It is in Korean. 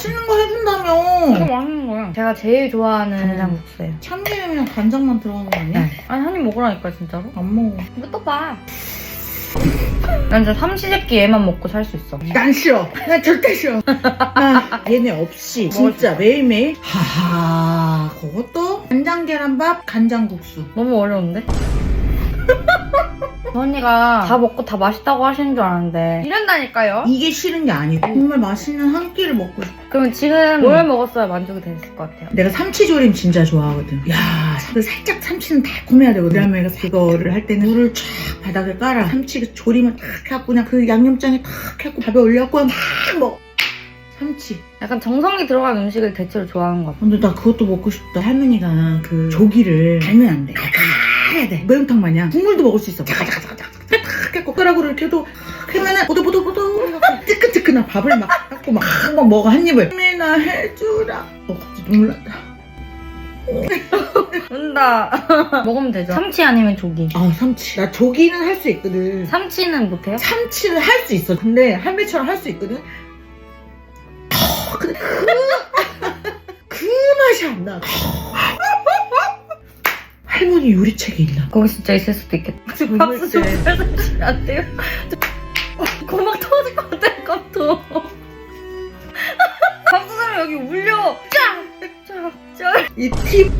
맛있는 거 해준다며. 이거 맛있는 거야. 제가 제일 좋아하는 간장국수예요. 참기름이랑 간장만 들어가는 거 아니야? 네. 아니 한 입 먹으라니까 진짜로. 안 먹어. 이거 또 봐. 난저 삼시세끼 얘만 먹고 살 수 있어. 난 싫어. 난 절대 싫어. 나 얘네 없이 먹을 진짜 매일매일 하하 그것도 간장 계란밥 간장국수. 너무 어려운데? 저 언니가 다 먹고 다 맛있다고 하시는 줄 알았는데 이런다니까요? 이게 싫은 게 아니고 정말 맛있는 한 끼를 먹고 싶어. 그럼 지금 뭘 먹었어야 만족이 됐을 것 같아요? 내가 삼치조림 진짜 좋아하거든. 야, 근데 살짝 삼치는 달콤해야 되거든. 그다음에 그거를 할 때는 물을 쫙 바닥에 깔아. 삼치 조림을 탁 해갖고 그냥 그 양념장에 탁 해갖고 밥에 올려갖고 막 먹어. 삼치. 약간 정성이 들어간 음식을 대체로 좋아하는 것 같아요. 근데 나 그것도 먹고 싶다. 할머니가 그 조기를 달면 안 돼. 달달해야 돼. 매운탕 마냥. 국물도 먹을 수 있어. 자자자자자. 탁 해갖고 숟가락으로 이렇게 해도 탁 하면은 보들보들보들 뜨끈뜨끈한 밥을 막 갖고 막 한 번 먹어 한 입을. 할머니나 해주라. 어 갑자기 눈물 난다. 운다. 먹으면 되죠. 삼치 아니면 조기. 아 삼치. 나 조기는 할 수 있거든. 삼치는 못해요? 참치는 할 수 있어. 근데 할매처럼 할 수 있거든. 아, 근데 그, 그 맛이 안 나. 할머니 요리책이 있나? 거기 진짜 있을 수도 있겠다. 박수 좀 때. 해주시면 안 돼요? 것 감수사람 여기 울려 짱! 쫙! 쫙! 이 팀.